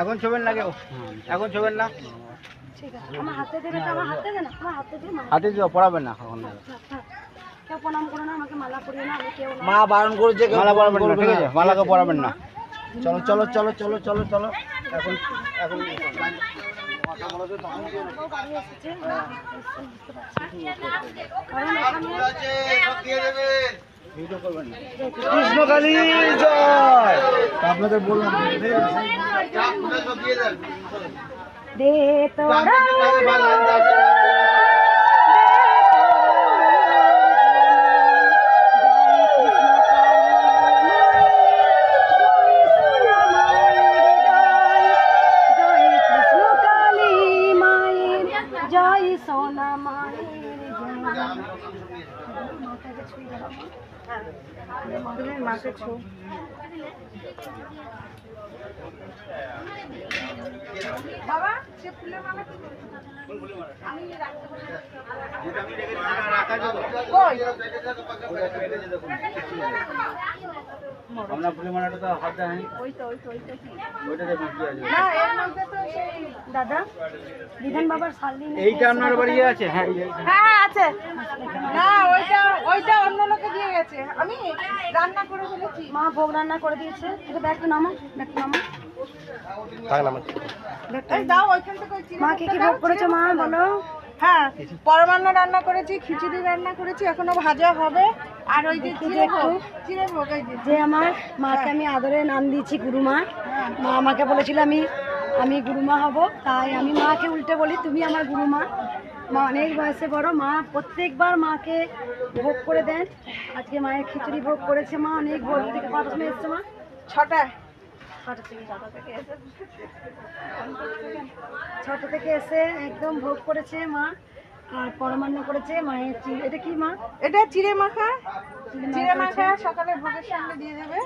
এখন ছবেন না কেউ? এখন ছবেন না? ঠিক আছে। আমার হাতে দেবে তো আমার হাতে দেবে না? আমার হাতে দিয়ে মালা। হাতে দিও পড়াবেন না এখন। থাক, থাক। কেউ প্রণাম করো না আমাকে মালা পরিয়ে না আমি কেউ না। মা বারণ করেছে মালা পড়াবেন না ঠিক আছে মালাকে পড়াবেন না। চলো চলো চলো চলো চলো চলো। এখন এখন কৃষ্ণকালী জয়। আপনাদের বললাম। দে তোরা জয় সোনা মায়ের। জয় মাকে ছো বাবা সে ফুলের মালা কি আপনার ফুলের মালাটা তো হাত দেয়নি ওই তো ওই তো ওই তো ওইটা দেখুন কি আছে? না এর মধ্যে তো সেই দাদা বিধান বাবার শালিনী এইটা। আপনার বাড়ি আছে হ্যাঁ হ্যাঁ আছে। না ওইটা ওইটা অন্য লোকে দিয়ে গেছে। আমি রান্না করে ফেলেছি। মা ভোগ রান্না করে দিয়েছে। এটা নামো নামো মা কি কি ভোগ করেছ মা? বলো। হ্যাঁ পরমান্ন রান্না করেছি খিচুড়ি রান্না করেছি এখনও ভাজা হবে। আর ওই যে চিড়ে ভোগ যে। যে আমার মাকে আমি আদরে নাম দিয়েছি গুরুমা। মা আমাকে বলেছিল আমি আমি গুরুমা হব তাই আমি মাকে উল্টে বলি তুমি আমার গুরুমা। মা অনেক বয়সে বড়। মা প্রত্যেকবার মাকে ভোগ করে দেন। আজকে মায়ের খিচুড়ি ভোগ করেছে মা। অনেক ভোর থেকে কটার সময় এসছে মা? ছটা। ছটা থেকে ছটা থেকে এসে ছটা থেকে এসে একদম ভোগ করেছে মা। আর পরমান্ন করেছে মায়ের চি- এটা কি মা? এটা চিড়ে মাখা। চিড়ে মাখা সকালে ভোগের সঙ্গে দিয়ে দেবে।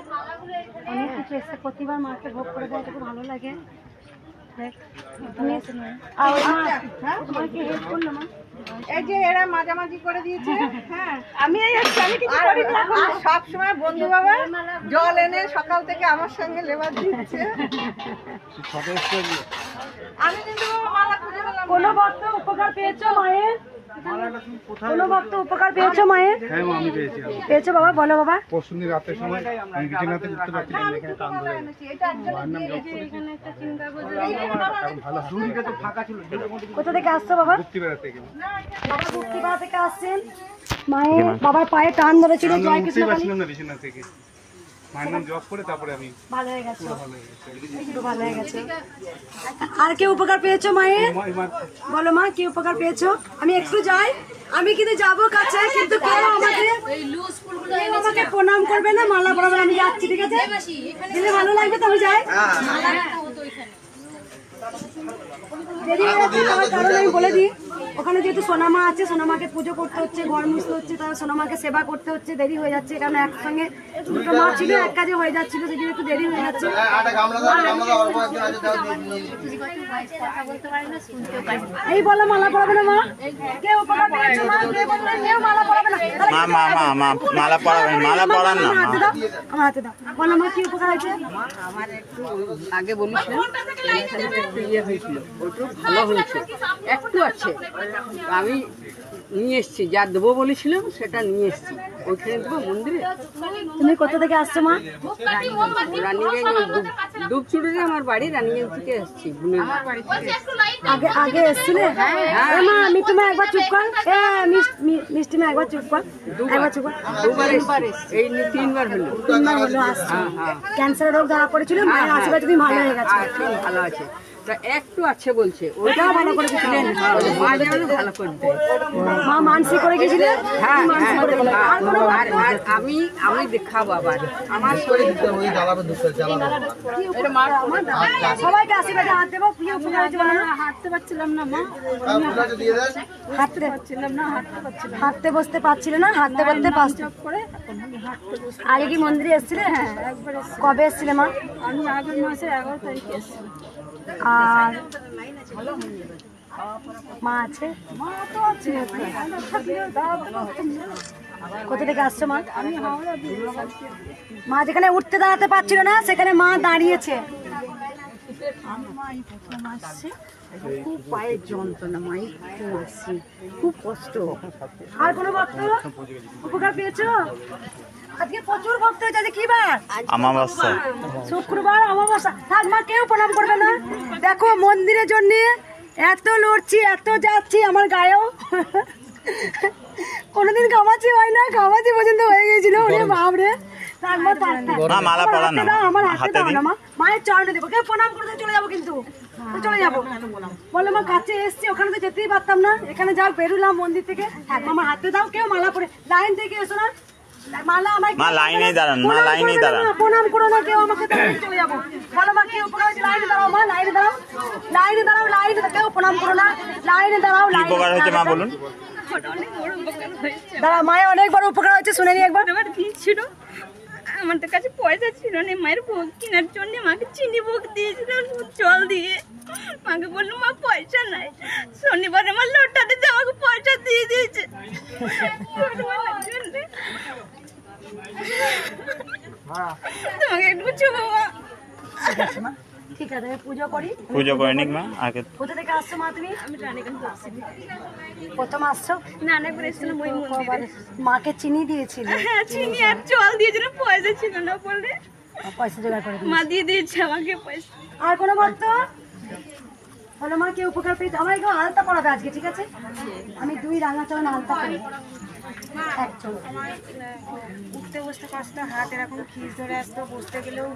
অনেক কিছু এসে প্রতিবার মাকে ভোগ করে দেয়। এটা খুব ভালো লাগে। এই যে এরা মাঝামাঝি করে দিয়েছে। হ্যাঁ আমি এই আমি কিছু করি না সব সময় বন্ধু বাবা জল এনে সকাল থেকে আমার সঙ্গে লেবার দিচ্ছে। আমি কিন্তু। কোনো উপকার পেয়েছ মায়ের? কোনো ভক্ত উপকার পেয়েছ মায়ের? হ্যাঁ মা, আমি পেয়েছি পেয়েছ। বাবা বলো বাবা। পরশু দিন রাতের সময় আমি বিছানাতে উঠতে পারছিলাম না, এখানে টান ধরে। কোথা থেকে আসছো বাবা? বাবা থেকে আসছেন। মায়ের বাবার পায়ে টান ধরেছিল জয় কৃষ্ণ মায়ের নাম জব করে তারপরে আমি ভালো হয়ে গেছে। ভালো হয়ে গেছে। একটু ভালো হয়ে গেছে। আর কে উপকার পেয়েছ মায়ের? বলো মা কি উপকার পেয়েছ? আমি একটু যাই। আমি কিন্তু যাব কাছে কিন্তু কেউ আমাকে কেউ আমাকে প্রণাম করবে না মালা পড়াবে আমি যাচ্ছি ঠিক আছে? দিলে ভালো লাগবে তো আমি যাই দেরি হয়ে যাচ্ছে তার কারণে আমি বলে দিই ওখানে যেহেতু সোনামা আছে সোনামাকে পুজো করতে হচ্ছে ঘর মুছতে হচ্ছে তার সোনামাকে সেবা করতে হচ্ছে দেরি হয়ে যাচ্ছে কারণ একসঙ্গে দুটো মা ছিল এক কাজে হয়ে যাচ্ছিল সেই একটু দেরি হয়ে যাচ্ছে। এই বলো মালা পরাবে না মা? কে উপকার পেয়েছ মা? কে বললে কেউ মালা পরাবে না। মা মা মা মা মালা পরাবেন মালা পরান না আমার হাতে দাও আমার হাতে দাও। বলো মা কি উপকার হয়েছে? আগে বলেছিলাম একটু ইয়ে হয়েছিল। ওটু ভালো হয়েছে একটু আছে। আমি নিয়ে এসছি। যা দেবো বলেছিলাম সেটা নিয়ে এসছি। ওইখানে দেবো মন্দিরে। তুমি কোথা থেকে আসছো মা? রানীগঞ্জ ডুবচুড়িতে আমার বাড়ি রানীগঞ্জ থেকে এসছি আগে আগে এসছিলে? এ মা মিঠু মা একবার চুপ কর। মিষ্টি মা একবার চুপ কর। একবার চুপ কর। দুবার এই তিনবার হলো। তিনবার হলো আসছো। হ্যাঁ হ্যাঁ। ক্যান্সার রোগ ধরা পড়েছিল মায়ের আশীর্বাদ তুমি ভালো হয়ে গেছো। ভালো আছে। তা একটু আছে বলছে। ওটাও ভালো করে দিয়েছিলেন হ্যাঁ, মা যেন ভালো করে দেয়। মা মানসি করে গেছিলেন হ্যাঁ মানসি হ্যাঁ করে গেলেন। আর আর আর আমি আমি দেখাবো আবার। আমার শরীর এটা মার আমার সবাইকে আশীর্বাদে হাত দেবো হয়েছে হাঁটতে পারছিলাম না মা। হাঁটতে পারছিলাম না হাঁটতে বসতে পারছিল না হাঁটতে পারতে পারছিল। আগে কি মন্দিরে এসেছিলে? হ্যাঁ কবে এসেছিলে মা? আমি আগের মাসে এগারো তারিখে এসেছি। আর মা আছে? কোথা থেকে আসছো মা? মা যেখানে উঠতে দাঁড়াতে পারছিল না সেখানে মা দাঁড়িয়েছে। খুব পায়ের যন্ত্রণা মাই খুব কষ্ট। আর কোনো ভক্ত উপকার পেয়েছ? আজকে প্রচুর ভক্ত হয়েছে আজকে কি বার? আমাবস্যা শুক্রবার অমাবস্যা। থাক কেউ প্রণাম করবে না। দেখো মন্দিরের জন্য এত লড়ছি এত যাচ্ছি আমার গায়েও। কোনোদিন কামাচ্ছি হয় না কামাচ্ছি পর্যন্ত হয়ে গেছিল ওরে মালা আমার না, হাতে আমার দাও মা। মায়ের চরণে দেবো। কেউ প্রণাম করতে চলে যাব কিন্তু। চলে যাব। বলে মা কাছে এসছি ওখানে তো যেতেই পারতাম না। এখানে যাও বেরুলাম মন্দির থেকে। হ্যাঁ। আমার হাতে দাও কেউ মালা পরে। লাইন থেকে এসো না। মা, লাইনেই দাঁড়ান, মা, প্রণাম লাইনেই করবে না, দাঁড়ান। প্রণাম করো না কেউ আমাকে চলে যাব। বলো মা কেউ উপকার হয়েছে লাইনে দাঁড়াও মা লাইনে দাঁড়াও। লাইনে দাঁড়াও লাইনে কেউ প্রণাম করো না। লাইনে দাঁড়াও কি লাইনে উপকার হয়েছে মা বলুন। দাঁড়াও মায়ের অনেক বড় উপকার হয়েছে শুনে নি একবার। আমার ভিড় ছিল? আমাদের কাছে পয়সা ছিল না মায়ের ভোগ কেনার জন্য মাকে চিনি ভোগ দিয়েছিল জল দিয়ে। মাকে বলল মা পয়সা নাই। শনিবার আমার লোটটা দিতে আমাকে পয়সা দিয়ে দিয়েছে ছোটবেলার জন্যে। তোমাকে একটু ছোবো মা ঠিক আছে আমি পুজো করি। পুজো করে নিক মা আগে কোথা থেকে আসছো মা তুমি? আমি প্রথম আসছো? নানাপুর এসেছিলাম ওই মন্দিরে। মাকে চিনি দিয়েছিলে? হ্যাঁ চিনি আর জল দিয়েছিল পয়সা ছিল না বলে। পয়সা জোগাড় করে মা দিয়ে দিয়েছে আমাকে পয়সা। আর কোনো ভক্ত? বলো মা কে উপকার পেয়েছে? আমার আলতা পড়াবে আজকে ঠিক আছে? আমি দুই রাঙা চরণ আলতা করি। উঠতে বসতে কষ্ট হাত এরকম খিস ধরে আসতো বসতে গেলেও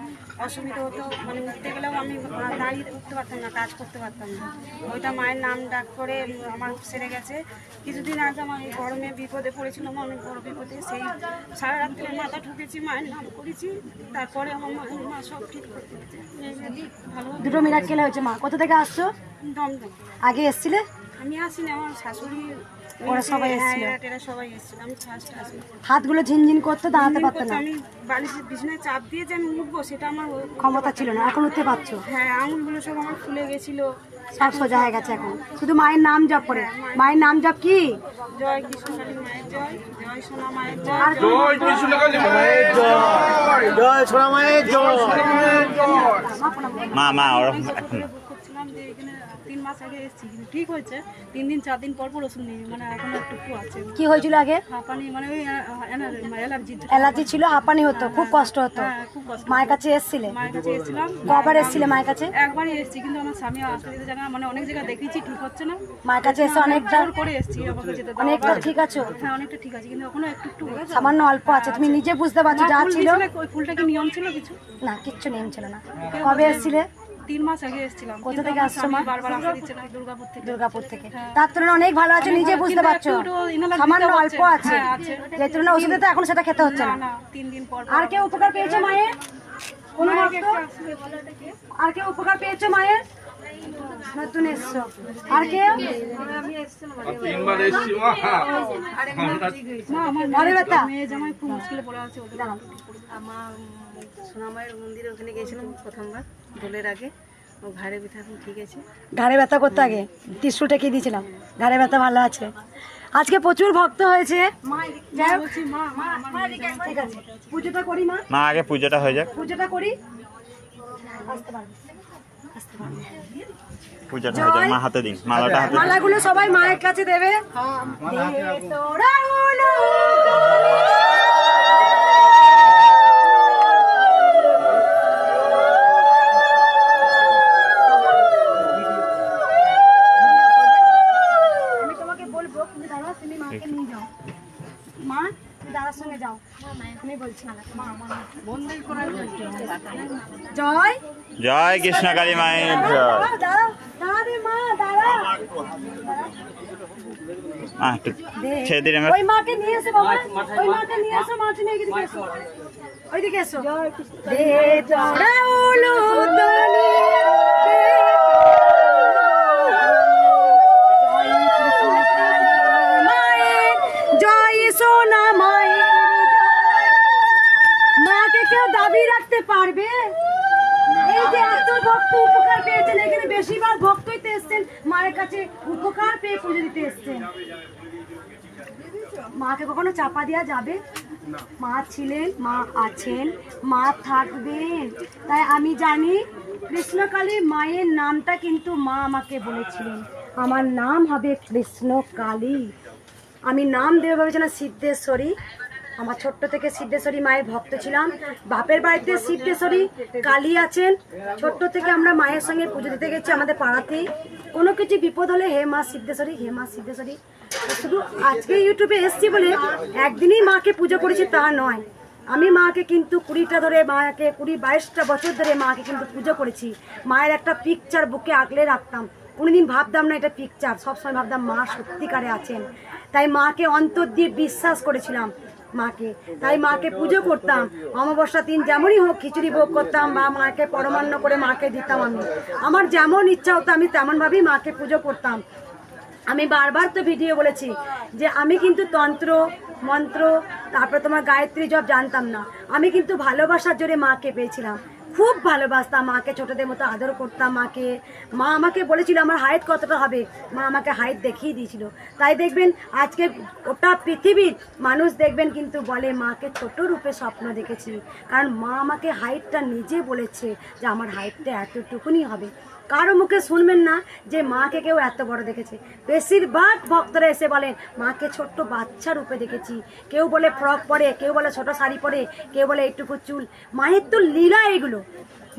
অসুবিধা হতো মানে উঠতে গেলেও আমি দাঁড়িয়ে উঠতে পারতাম না কাজ করতে পারতাম না ওইটা মায়ের নাম ডাক করে আমার সেরে গেছে কিছুদিন আগে আমার এই গরমে বিপদে পড়েছিলাম অনেক বড় বিপদে সেই সারা রাত্রে মাথা ঠুকেছি মায়ের নাম করেছি তারপরে আমার মা সব ঠিক করে দিয়েছে ভালো দুটো মিরাক্কেল হয়েছে মা। কোথা থেকে আসছো? দমদম। আগে এসছিলে? আমি আসিনি আমার শাশুড়ি ওরা সবাই হ্যাঁ, এসেছিল। এরা সবাই এসেছিল। আমি ফার্স্ট আসি হাতগুলো ঝিনঝিন করতো দাঁড়াতে দিন পারতো না। আমি বালিশের বিছানায় চাপ দিয়ে যে আমি উঠবো সেটা আমার ক্ষমতা ছিল না এখন উঠতে পারছ? হ্যাঁ আঙুলগুলো সব আমার ফুলে গেছিল। সব সোজা হয়ে গেছে এখন। শুধু মায়ের নাম জপ করে। মায়ের নাম জপ কি? জয় কৃষ্ণকালী মায়ের জয় জয় সোনা মায়ের জয় জয় কৃষ্ণকালী মায়ের জয়। জয়। সোনা মায়ের জয়। মা মা ওরকম এখন করছিলাম যে এখানে তিন মাস আগে এসেছি কিন্তু ঠিক হয়েছে। তিন দিন চার দিন পর পর ওষুধ নিই মানে এখন একটু একটু আছে। কি হয়েছিল আগে? হাঁপানি মানে ওই অ্যালার্জি। অ্যালার্জি ছিল হাঁপানি হতো খুব কষ্ট হতো। হ্যাঁ খুব কষ্ট। মায়ের কাছে এসছিলে? মায়ের কাছে এসেছিলাম। কবার এসছিলে মায়ের কাছে? একবারই এসেছি কিন্তু আমার স্বামী আসতে দিতে জানা মানে অনেক জায়গায় দেখিয়েছি ঠিক হচ্ছে না। মায়ের কাছে এসে অনেকটা জোর করে এসেছি অনেকটা ঠিক আছো? হ্যাঁ অনেকটা ঠিক আছে কিন্তু এখনও একটু একটু সামান্য অল্প আছে তুমি নিজে বুঝতে পারছ যা ছিল? ফুলটা কি নিয়ম ছিল কিছু? না কিচ্ছু নিয়ম ছিল না। কবে এসছিলে? তিন মাস আগে এসেছিলাম। কোথা থেকে আসছো মা? বারবার আসতে দিচ্ছে না। দুর্গাপুর থেকে। দুর্গাপুর থেকে। তার তুলনায় অনেক ভালো আছে নিজে বুঝতে পারছ। একটু একটু inhaler সামান্য অল্প আছে। যে তুলনায় ওষুধে তো এখন সেটা খেতে হচ্ছে না। না না তিন দিন পর আর কেউ উপকার পেয়েছ মায়ের? কোনো আর কেউ উপকার পেয়েছ মায়ের? নতুন এসছো। আর কেউ? তিনবার এসছি মা। না আমার ঘরে ব্যথা? মেয়ে জামাই খুব মুশকিলে পড়ে আছে ওদের। আমার সোনামায়ের মন্দিরে ওখানে গেছিলাম প্রথমবার। দোলের আগে। ও ঘাড়ে ব্যথা এখন ঠিক আছে। ঘাড়ে ব্যথা করতে আগে? টিস্যু টেকে দিয়েছিলাম। ঘাড়ে ব্যথা ভালো আছে। আজকে প্রচুর ভক্ত হয়েছে। পুজোটা করি মা? মা আগে পুজোটা হয়ে যাক। পুজোটা করি। আসতে পারবে। আসতে হয়ে যাক। মা হাতে দিন। মালাটা হাতে মালাগুলো সবাই মায়ের কাছে দেবে। দে জয়। জয় কৃষ্ণকালী মায়ের জয়। ছেড়ে ওই মাকে নিয়ে এসো বাবা। ওই মাকে নিয়ে এসো মা তুমি এদিকে এসো। ওইদিকে এসো। দে তোরা উলু দনি জয় সোনা মায়ের মাকে কেউ দাবি রাখতে পারবে এই যে এত ভক্ত উপকার পেয়েছেন এখানে বেশিরভাগ ভক্তই তো এসছেন, মায়ের কাছে উপকার পেয়ে পুজো দিতে এসছেন। মাকে কখনো চাপা দেওয়া যাবে? মা ছিলেন, মা আছেন, মা থাকবেন। তাই আমি জানি, কৃষ্ণকালী মায়ের নামটা কিন্তু মা আমাকে বলেছিলেন। আমার নাম হবে কৃষ্ণকালী। আমি নাম দেবে ভেবেছিলাম সিদ্ধেশ্বরী আমার ছোট্ট থেকে সিদ্ধেশ্বরী মায়ের ভক্ত ছিলাম। বাপের বাড়িতে সিদ্ধেশ্বরী কালী আছেন। ছোট্ট থেকে আমরা মায়ের সঙ্গে পুজো দিতে গেছি আমাদের পাড়াতেই কোনো কিছু বিপদ হলে হে মা সিদ্ধেশ্বরী, হে মা সিদ্ধেশ্বরী। শুধু আজকে ইউটিউবে এসছি বলে একদিনই মাকে পুজো করেছি তা নয়। আমি মাকে কিন্তু কুড়িটা ধরে, মাকে কুড়ি বাইশটা বছর ধরে মাকে কিন্তু পুজো করেছি। মায়ের একটা পিকচার বুকে আগলে রাখতাম। কোনোদিন ভাবতাম না এটা পিকচার সবসময় ভাবতাম মা সত্যিকারে আছেন। তাই মাকে অন্তর দিয়ে বিশ্বাস করেছিলাম। মাকে। তাই মাকে পুজো করতাম। অমাবস্যা দিন যেমনই হোক খিচুড়ি ভোগ করতাম বা মাকে পরমান্ন করে মাকে দিতাম আমি। আমার যেমন ইচ্ছা হতো আমি তেমনভাবেই মাকে পুজো করতাম। আমি বারবার তো ভিডিও বলেছি যে আমি কিন্তু তন্ত্র, মন্ত্র, তারপরে তোমার গায়ত্রী জব জানতাম না। আমি কিন্তু ভালোবাসার জোরে মাকে পেয়েছিলাম। খুব ভালোবাসতাম, মাকে, ছোটদের মতো আদর করতাম মাকে। মা আমাকে বলেছিল আমার হাইট কতটা হবে। মা আমাকে হাইট দেখিয়ে দিয়েছিল। তাই দেখবেন, আজকে ওটা পৃথিবীর মানুষ দেখবেন কিন্তু বলে, মাকে ছোট রূপে স্বপ্ন দেখেছি। কারণ মা আমাকে হাইটটা নিজে বলেছে যে আমার হাইটটা এতটুকুনি হবে। কারও মুখে শুনবেন না যে মাকে কেউ এত বড় দেখেছে। বেশিরভাগ ভক্তরা এসে বলেন, মাকে ছোট্ট বাচ্চা রূপে দেখেছি। কেউ বলে ফ্রক পরে, কেউ বলে ছোট শাড়ি পরে, কেউ বলে এইটুকু চুল। মায়ের তো লীলা এগুলো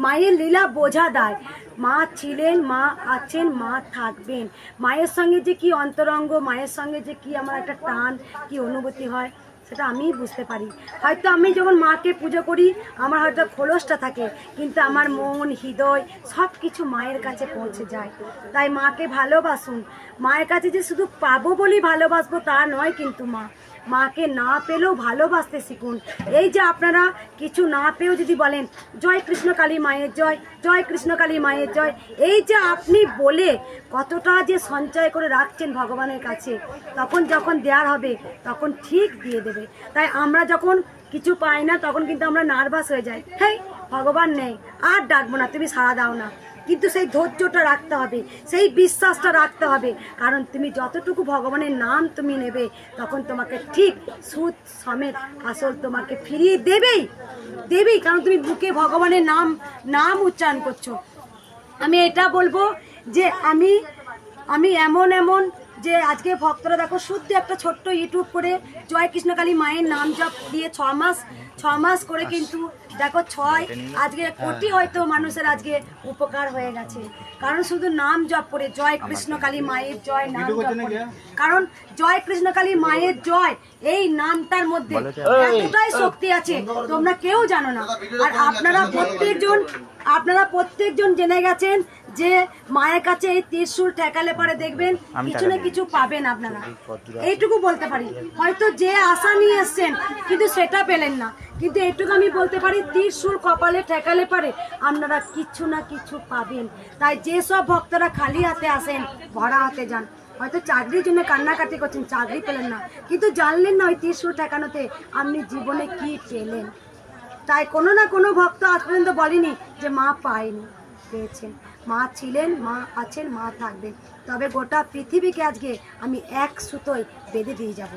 মায়ের লীলা বোঝা দেয় মা ছিলেন, মা আছেন, মা থাকবেন। মায়ের সঙ্গে যে কি অন্তরঙ্গ, মায়ের সঙ্গে যে কি আমার একটা টান, কি অনুভূতি হয়? সেটা আমি বুঝতে পারি। হয়তো আমি যখন মাকে পুজো করি, আমার হয়তো খোলসটা থাকে, কিন্তু আমার মন, হৃদয় সব কিছু মায়ের কাছে পৌঁছে যায়। তাই মাকে ভালোবাসুন। মায়ের কাছে যে শুধু পাবো বলেই ভালোবাসবো তা নয় কিন্তু মা। মাকে না পেলেও ভালোবাসতে শিখুন। এই যে আপনারা কিছু না পেয়েও যদি বলেন, জয় কৃষ্ণকালী মায়ের জয় জয় কৃষ্ণকালী মায়ের জয়। এই যে আপনি বলে কতটা যে সঞ্চয় করে রাখছেন ভগবানের কাছে, তখন যখন দেওয়ার হবে, তখন ঠিক দিয়ে দেবে। তাই আমরা যখন কিছু পাই না, তখন কিন্তু আমরা নার্ভাস হয়ে যাই। হ্যাঁ ভগবান নেই, আর ডাকবো না, তুমি সাড়া দাও না। কিন্তু সেই ধৈর্যটা রাখতে হবে, সেই বিশ্বাসটা রাখতে হবে। কারণ তুমি যতটুকু ভগবানের নাম তুমি নেবে, তখন তোমাকে ঠিক সুদ সমেত আসল তোমাকে ফিরিয়ে দেবেই দেবেই। কারণ তুমি বুকে ভগবানের নাম নাম উচ্চারণ করছ। আমি এটা বলব যে আমি আমি এমন এমন যে আজকে ভক্তরা দেখো শুদ্ধ একটা ছোট্ট ইউটিউব করে জয় কৃষ্ণকালী মায়ের নাম জপ দিয়ে ছ মাস ছ মাস করে কিন্তু দেখো ছয় আজকে কোটি হয়তো মানুষের আজকে উপকার হয়ে গেছে। কারণ শুধু নাম জপ করে জয় কৃষ্ণ কালী মায়ের জয় নাম জপ করে। কারণ জয় কৃষ্ণ কালী মায়ের জয় এই নামটার মধ্যে এতটাই শক্তি আছে তোমরা কেউ জানো না। আর আপনারা প্রত্যেকজন আপনারা প্রত্যেকজন জেনে গেছেন যে মায়ের কাছে এই ত্রিশূল ঠেকালে পরে দেখবেন কিছু না কিছু পাবেন আপনারা। এইটুকু বলতে পারি। হয়তো যে আশা নিয়ে এসছেন কিন্তু সেটা পেলেন না। কিন্তু এটুকু আমি বলতে পারি, ত্রিশূল কপালে ঠেকালে পারে, আপনারা কিছু না কিছু পাবেন। তাই যেসব ভক্তরা খালি হাতে আসেন, ভরা হাতে যান, হয়তো চাকরির জন্য কান্নাকাটি করছেন, চাকরি পেলেন না, কিন্তু জানলেন না ওই ত্রিশূল ঠেকানোতে আপনি জীবনে কি পেলেন। তাই কোনো না কোনো ভক্ত আজ পর্যন্ত বলেনি যে মা পায়নি, পেয়েছেন। মা ছিলেন, মা আছেন, মা থাকবেন। তবে গোটা পৃথিবীকে আজকে আমি এক সুতোয় বেঁধে দিয়ে যাব।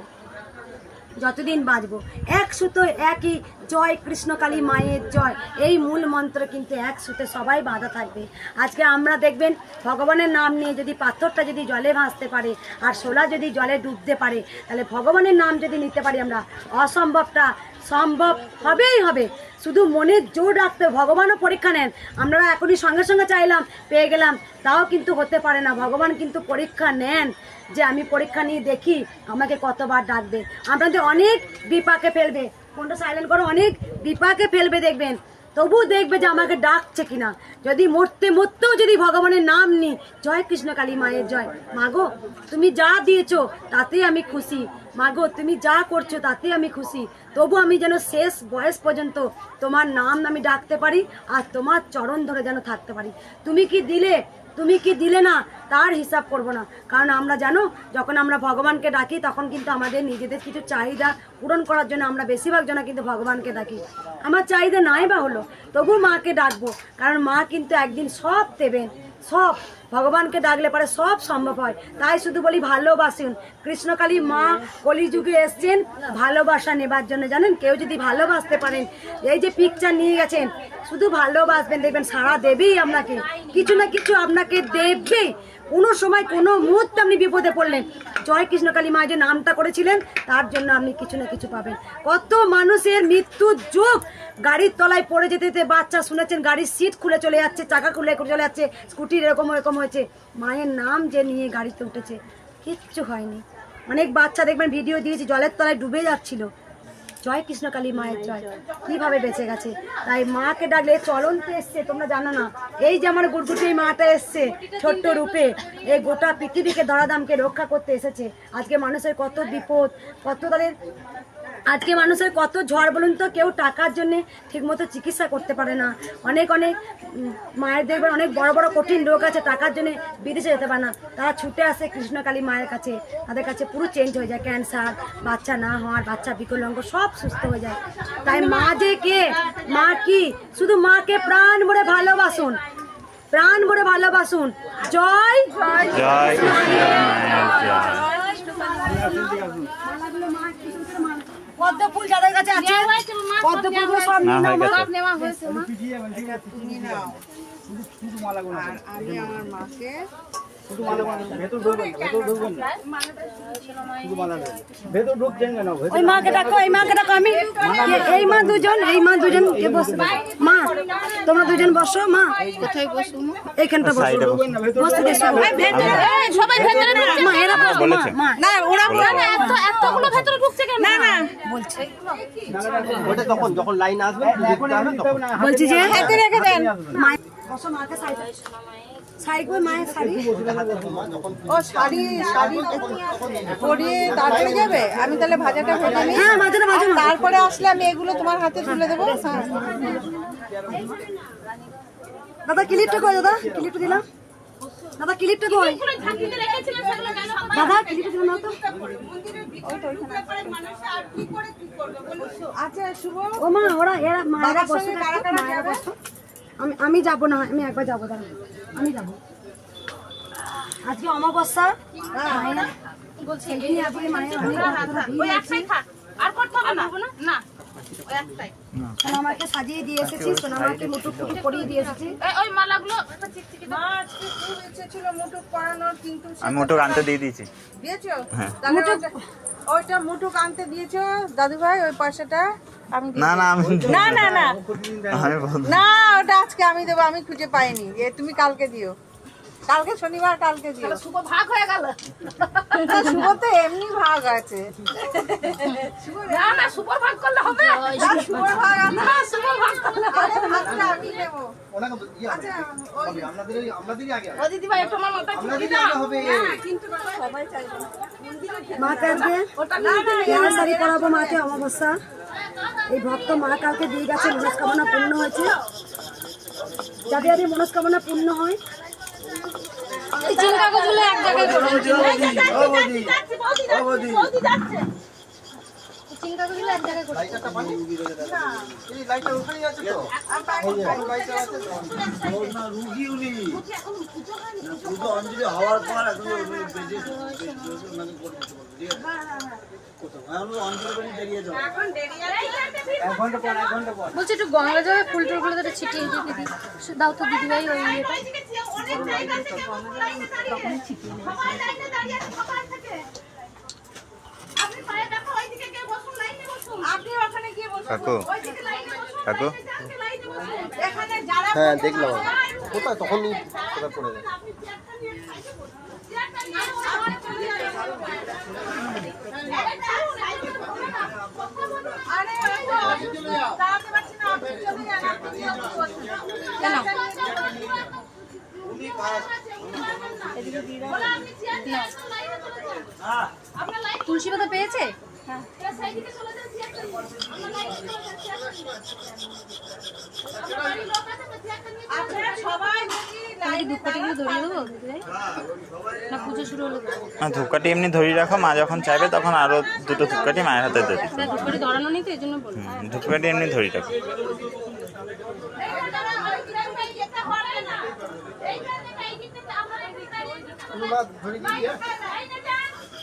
যতদিন বাঁচবো এক সুতো একই জয় কৃষ্ণকালী মায়ের জয়। এই মূল মন্ত্র কিন্তু এক সুতে সবাই বাঁধা থাকবে। আজকে আমরা দেখবেন, ভগবানের নাম নিয়ে যদি পাথরটা যদি জলে ভাসতে পারে আর শোলা যদি জলে ডুবতে পারে, তাহলে ভগবানের নাম যদি নিতে পারি আমরা, অসম্ভবটা সম্ভব হবেই হবে। শুধু মনের জোর রাখতে ভগবানও পরীক্ষা নেন। আমরা এখনই সঙ্গে সঙ্গে চাইলাম, পেয়ে গেলাম, তাও কিন্তু হতে পারে না। ভগবান কিন্তু পরীক্ষা নেন। যে আমি পরীক্ষা নিয়ে দেখি, আমাকে কতবার ডাকবে। আপনাদের অনেক বিপাকে ফেলবে। ফোনটা সাইলেন্ট করো অনেক বিপাকে ফেলবে দেখবেন। তবু দেখবে যে আমাকে ডাকছে কিনা। যদি মরতে মরতেও যদি ভগবানের নাম নি জয় কৃষ্ণ কালী মায়ের জয়। মাগো তুমি যা দিয়েছ, তাতেই আমি খুশি। মাগো তুমি যা করছ তাতে আমি খুশি। তবু আমি যেন শেষ বয়স পর্যন্ত তোমার নাম আমি ডাকতে পারি আর তোমার চরণ ধরে যেন থাকতে পারি। তুমি কি দিলে? তুমি কি দিলে না, তার হিসাব করব না। কারণ আমরা জানো, যখন আমরা ভগবানকে ডাকি, তখন কিন্তু আমাদের নিজেদের কিছু চাহিদা পূরণ করার জন্য আমরা বেশিরভাগ জনা কিন্তু ভগবানকে ডাকি। আমার চাহিদা নাই বা হলো, তবু মাকে ডাকবো। কারণ মা কিন্তু একদিন সব দেবেন। সব ভগবানকে ডাকলে পারে সব সম্ভব হয়। তাই শুধু বলি ভালোবাসুন। কৃষ্ণকালী মা কলিযুগে এসছেন ভালোবাসা নেবার জন্য। জানেন, কেউ যদি ভালোবাসতে পারেন, এই যে পিকচার নিয়ে গেছেন, শুধু ভালোবাসবেন, দেখবেন সারা দেবেই আপনাকে, কিছু না কিছু আপনাকে দেবে কোনো সময়, কোনো মুহূর্তে আপনি বিপদে পড়লেন। জয় কৃষ্ণকালী মা যে নামটা করেছিলেন, তার জন্য আপনি কিছু না কিছু পাবেন। কত মানুষের মৃত্যুর যুগ! গাড়ির তলায় পড়ে যেতে যেতে বাচ্চা শুনেছেন, গাড়ির সিট খুলে চলে যাচ্ছে, চাকা খুলে চলে যাচ্ছে স্কুটির এরকম এরকম হয়েছে। মায়ের নাম যে নিয়ে গাড়িতে উঠেছে, কিচ্ছু হয়নি। অনেক বাচ্চা দেখবেন, ভিডিও দিয়েছি, জলের তলায় ডুবে যাচ্ছিল। জয় কৃষ্ণ কালী মায়ের জয়। কীভাবে বেঁচে গেছে? তাই মাকে ডাকলে চলন্ত এসছে, তোমরা জানো না। এই যে আমার গুড়গুটি এই মাটা এসছে ছোট্ট রূপে এই গোটা পৃথিবীকে ধরাধামকে রক্ষা করতে এসেছে। আজকে মানুষের কত বিপদ, কত তাদের আজকে মানুষের কত ঝড় বলুন তো কেউ টাকার জন্য ঠিকমতো চিকিৎসা করতে পারে না। অনেক অনেক মায়ের দেখবেন অনেক বড় বড় কঠিন রোগ আছে টাকার জন্য বিদেশে যেতে পারে না। তারা ছুটে আসে কৃষ্ণকালী মায়ের কাছে তাদের কাছে পুরো চেঞ্জ হয়ে যায় ক্যান্সার বাচ্চা না হওয়ার বাচ্চা বিকলাঙ্গ সব সুস্থ হয়ে যায়। তাই মা যে কে? মা কি? শুধু মাকে প্রাণ ভরে ভালোবাসুন। প্রাণ ভরে ভালোবাসুন। জয় জয় পদ্ম ফুল যাদের কাছে আছে পদ্ম ফুলগুলো সব নিয়ে নাও মা। গেছে। নেওয়া হয়েছে মা। যাবেন ঠিক শুধু মালাগুলো আর আমি আমার মাকে শুধু মালাগুলো ভেতর ঢুকবেন ভেতর ঢুকবেন শুধু মালা ভেতর ঢুকছেন কেন? ওই মাকে ডাকো এই মাকে ডাকো আমি এই মা দুজন এই মা দুজন কে বসে মা তোমরা দুজন বসো মা। কোথায় বসবো এইখানটা বসো। বসতে দেশো সবাই ভেতরে ঢুকছে মা। এরা বসো মা। না ওরা না এত এতগুলো ভেতরে ঢুকছে কেন? না না। বলছি। ওটা তখন যখন লাইন আসবে এখন আসবেন তখন। বলছি যে হাতে রেখে দেন মা বসো মাকে সাইড সাইড করে মায়ের শাড়ি? ও শাড়ি শাড়ি পরিয়ে তারপরে যাবে? আমি তাহলে ভাজাটা ভেজে নিই। হ্যাঁ তারপরে আসলে আমি এগুলো তোমার হাতে তুলে দেবো। হ্যাঁ। দাদা ক্লিপটা কই দাদা? ক্লিপটা দিলাম। দাদা ক্লিপটা কই? দাদা ক্লিপটা দিলাম না তো। আচ্ছা শুভ। ও মা ওরা এরা মায়েরা বসে। আমি আমি যাব না আমি একবার যাব দাঁড়া আমি যাব। আজকে অমাবস্যা। মায়েরা বলছি। এখানে আজকে মায়ের অনেক ভক্তরা ভিড় আছে। আর করতে হবে না। না? সোনামাকে সাজিয়ে দিয়ে এসেছি সোনামাকে মুটুক ফুটুক করিয়ে দিয়ে এসেছি। ওই মালাগুলো একটা চিকচিকি মা আজকে খুব ইচ্ছে ছিল মুটুক পরানোর কিন্তু আমি আনতে দিয়ে দিয়েছি। দিয়েছ? হ্যাঁ। ওইটা- ওইটা মুটুক আনতে দিয়েছ দাদু ভাই ওই পয়সাটা? আমি দিয়ে না না আমি না না না। না। ওটা আজকে আমি দেবো আমি খুঁজে পাইনি। এ তুমি কালকে দিও। কালকে শনিবার কালকে দিও। শুভ ভাগ হয়ে গেল। শুভ তো এমনি ভাগ আছে। না না শুভ ভাগ করলে হবে। না, শুভর ভাগ না শুভ ভাগ করলে ভাগটা আমি নেব ওনাকে হবে, হবে, আপনাদেরই আপনাদেরই আগে ও দিদি ভাই একটু আমার মাথা আপনাদেরই আগে হবে। মাকে আজকে পেয়ার শাড়ি পরাবো মাকে অমাবস্যা। এই ভক্ত মা কালকে দিয়ে গেছে মনস্কামনা পূর্ণ হয়েছে যাদের যাদের মনস্কামনা পূর্ণ হয় চিন্তা কাগজগুলো এক জায়গায় এক জায়গায় লাইটারটা পানি এই লাইটার ওখানেই আছে তো? লাইটার আছে তো। না, রুগী উনি। পুজো অঞ্জলি হওয়ার পর এখন উনি বেজে- বলছি একটু গঙ্গা জলে ফুল টুলগুলো তো ছিটিয়ে দিয়ে দিদি দাও তো দিদি ভাই ওই ইয়েটা। হ্যাঁ দেখলাম কোথায়? তখন কোথায় পড়ে যায়। তুলসী পাতা পেয়েছে? ধরিয়ে? না ধূপকাঠি এমনি ধরিয়ে রাখো মা যখন চাইবে তখন আরও দুটো ধূপকাঠি মায়ের হাতে দেবে। ধূপকাঠি ধরানো নেই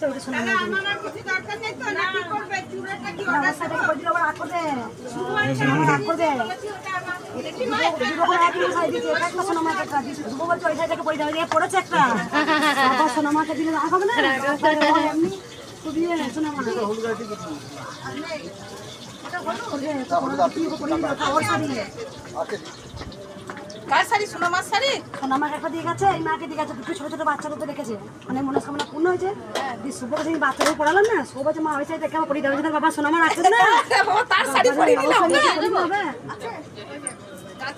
দাদা, আমার আর কিছু দরকার নেই তো না কি করবে? চুড়াটা কি আমার সাথে করে? দিলে আবার আমার করবে এক রকম শাড়ি একটা সোনামাকে দিলে রাগ হবে না? এমনি খুবই সোনামা। ওটা হলুদ, তো কোনো কি করি, ওটা ওর শাড়ি। কার শাড়ি? সোনামার শাড়ি? সোনামাকে একটা দিয়ে গেছে, এই মাকে দিয়ে গেছে, দুটো ছোট ছোট বাচ্চার উপরে রেখেছে। মানে মনস্কামনা পূর্ণ হয়েছে। দিয়ে শুভকে যেদিন বাচ্চাদের পড়ালাম না, শুভ বলছে, মা, ওই শাড়িটা কেমন পরিয়ে দেবে? বাবা, সোনামা রাখছে না। তার শাড়ি পরে নিলাম না হবে।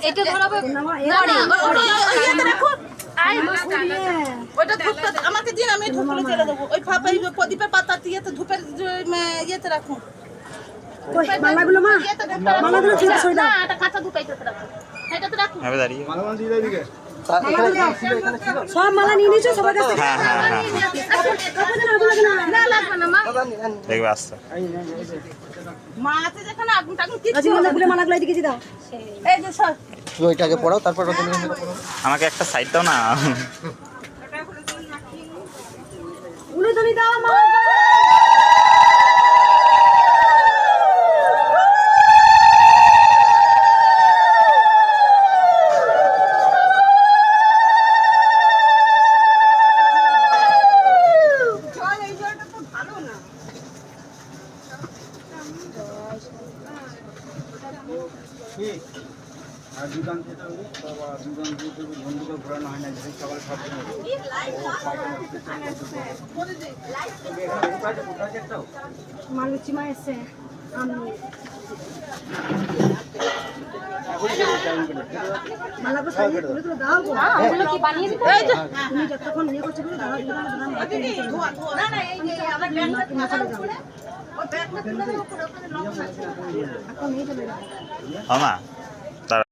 এটা ধরাবো ধূপটা আমাকে দিন আমি ধূপ করে দেবো। ওই ফাঁপা প্রদীপের পাতা ইয়েতে ধূপের ইয়েতে রাখুন মালাগুলো মা মালাগুলো ছিল সরে দাও। এটা কাঁচা রাখো রাখো। হবে দাঁড়িয়ে। মালাগুলো সব মালা নিয়ে নিয়েছো? সবার কাছ হ্যাঁ হ্যাঁ হ্যাঁ কাপড় যেন আগুন লাগে না। না লাগবে না মা। দেখবে আসতে মা আছে যেখানে আগুন টাগুন কিছু রজনীগন্ধাগুলো মালাগুলো এদিকে দিয়ে দাও। এই যে সব ওইটাকে পড়াও তারপর আমাকে একটা সাইড দাও না। উলুধনি দাও মা জল এই জলটা তো ভালো না আর দুদান খেতে হবে বাবা দুদান দিয়ে তো বন্ধুকে ঘোরানো হয় না যে সকাল সব মা লুচি মা এসছে আমি মালাগুলো সাজিয়ে তুলে তুলে দাও গো। ওগুলো কি বানিয়ে দিতে এই যে, তুমি যতক্ষণ ইয়ে করছ করে দাও দিলাম দিলাম হাতে নিয়ে চলে যাও। না না এই যে আমার ব্যাগটা নিয়ে চলে যাও ওই ব্যাগটা তুলে দেবো পুরো ওখানে লক আছে এখন নিয়ে চলে যাও ও মা দাঁড়া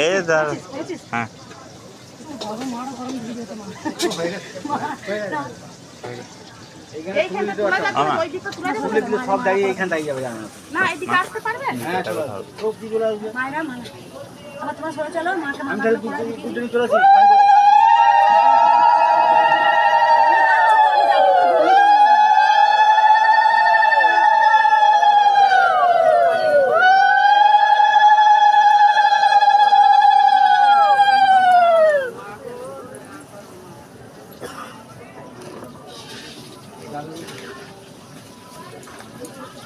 এই দাঁড়া হ্যাঁ গরম মারা গরম দিয়ে দিও তোমার এইখানে তোলা যাবে আমার। ওই দিকে তোলা যাবে তুলে দিলে সব দাঁড়িয়ে এখানে দাঁড়িয়ে যাবে না এদিকে আসতে পারবেন হ্যাঁ চলো আসবে? মানে আমি তাহলে চলে আসি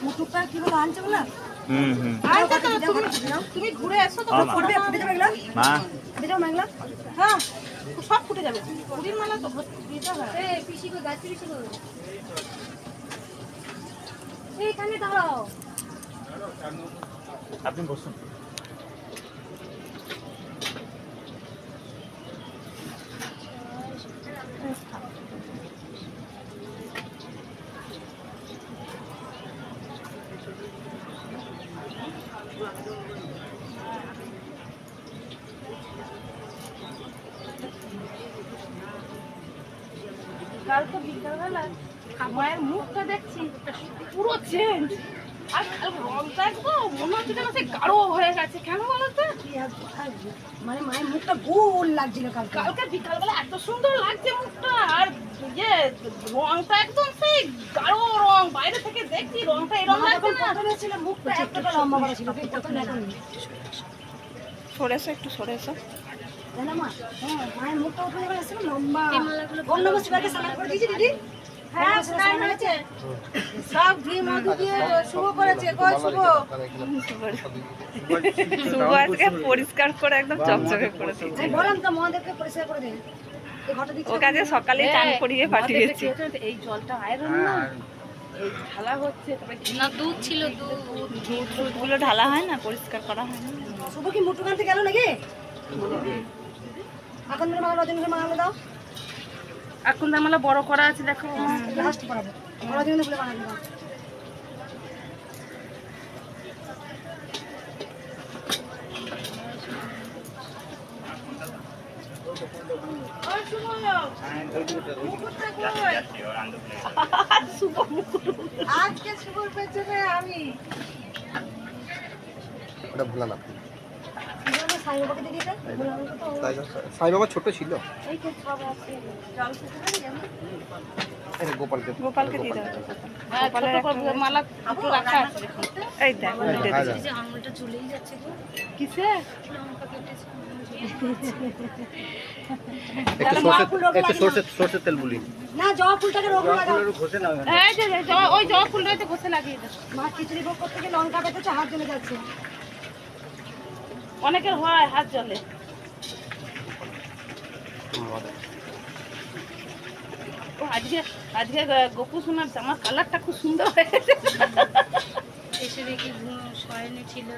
মুটুকটা কি বলে আনছে বলে হুম হুম তুমি ঘুরে এসো তো ও মা। এগুলো হ্যাঁ। সব ফুটে যাবে। পুরীর মালা তো এইখানে দাঁড়াও। আপনি বসুন কালকে বিকালবেলা মায়ের মুখটা দেখছি পুরো চেঞ্জ আর কাল রংটা একদম মনে হচ্ছে যেন সে গাঢ় হয়ে গেছে কেন বলো তো মানে মায়ের মুখটা গোল লাগছিল কালকে কালকে বিকালবেলা এত সুন্দর লাগছে মুখটা। আর ইয়ে রংটা একদম সেই গাঢ় রং। বাইরে থেকে দেখছি রংটা এরকম লাগছে না। ছিল মুখটা এতটা লম্বা করা ছিল কিন্তু এখন সরে এসো একটু সরে এসো। মা? হ্যাঁ মায়ের মুখটা লম্বা। করে দিয়েছি দিদি। হ্যাঁ স্নান হয়েছে। সব ঘি মধু দিয়ে শুভ করেছে। কই শুভ? শুভ আজকে পরিষ্কার করে একদম চকচকে করে দিয়েছে। বললাম তো মহাদেবকে পরিষ্কার করে ওকে আজকে সকালেই চান করিয়ে পাঠিয়েছি। এই জলটা আয়রন না? ঢালা হচ্ছে না দুধ ছিল দুধ। দুধ দুধগুলো ঢালা হয় না পরিষ্কার করা হয় না। শুভ কি মুটু কানতে গেল নাকি? এখন ধরে মালা রজনীকে দাও এখন আমরা বড় করা আছে দেখো। লাস্ট বানাবো বড় দিন বলে বানাবো আজকে শুভর পেছনে আমি। ওটা ভোলা সাই বাবা ছোট ছিল। গোপালকে গোপালকে দিয়ে দাও। গোপালের মালা রাখা আছে। এই দেখ আঙুলটা চলেই যাচ্ছে গো কিসে? না জবা ফুলটাকে রোগ লাগাও। ঘষে না এই যে যে ওই জবা ফুল ঘষে লাগিয়ে দাও। মা খিচুড়ি ভোগ করতে গিয়ে লঙ্কা পেতেছে হাত জ্বলে যাচ্ছে। অনেকের হয় হাত জলে ও আজকে আজকে গোপু সোনার জামার কালারটা খুব সুন্দর হয়েছে এসে দেখি শয়নে ছিল।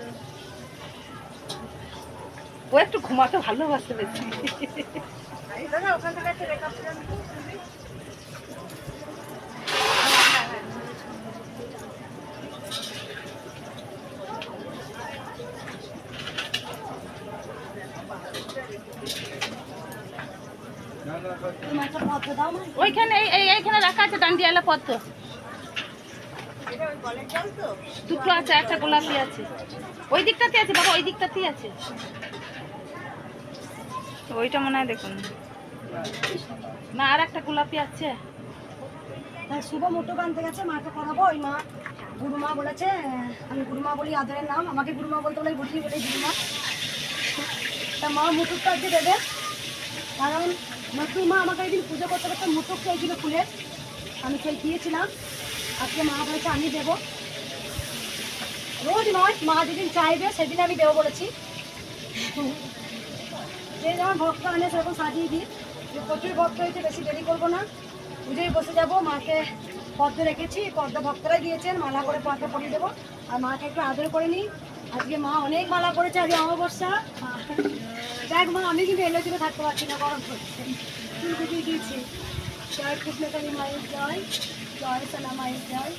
ও একটু ঘুমাতে ভালোবাসে বেশি। তুমি একটা পদ্ম দাও মা ওইখানে, এই- এই, এইখানে রাখা আছে ডান্ডিয়ালা পদ্ম। দুটো আছে, একটা গোলাপি আছে। ওই দিকটাতে আছে, বাবা, ওই দিকটাতেই আছে। ওইটা মনে হয় দেখুন। না, আর একটা গোলাপি আছে। শুভ মোটো বানতে গেছে, মাকে করাবো ওই মা, গুরুমা বলেছে, আমি গুরুমা বলি, আদরের নাম। আমাকে গুরুমা বলতে বলে বুঝিয়ে বলে গুরুমা। তা মা মুটুকটা আজকে দেবে। কারণ নতুন মা আমাকে একদিন পুজো করতে করতে মুটুক চাইছিল ফুলের আমি সেই দিয়েছিলাম। আজকে মা বলেছে, আমি দেবো। রোজ নয়, মা যেদিন চাইবে সেদিন আমি দেবো বলেছি। যে যেমন ভক্ত আনে সেরকম সাজিয়ে দিই। যে প্রচুর ভক্ত হয়েছে, বেশি দেরি করব না। পুজোয় বসে যাব, মাকে পদ্ম রেখেছি, পদ্ম ভক্তরাই দিয়েছেন, মালা করে পদ্ম পরিয়ে দেবো। আর মাকে একটু আদর করে নিই। আজকে মা অনেক মালা করেছে আজকে অমাবস্যা। দেখ মা, আমি কিন্তু এলো চলে থাকতে পারছি না, গরম করছে চুল দিয়েছি। জয় কৃষ্ণকালী মায়ের জয় জয় সোনা মায়ের জয়।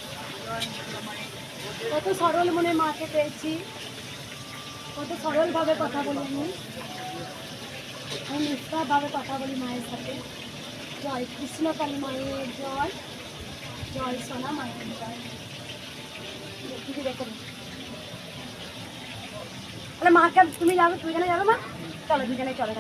কত সরল মনে মাকে পেয়েছি। কত সরলভাবে কথা বলি আমি। আমি নিষ্ঠাভাবে কথা বলি মায়ের সাথে। জয় কৃষ্ণ কালী মায়ের জয় জয় সোনা মায়ের জয়। দিদি দেখো। তাহলে মাকে তুমি যাবে দুজনে যাবে মা। চলো দুজনে চলো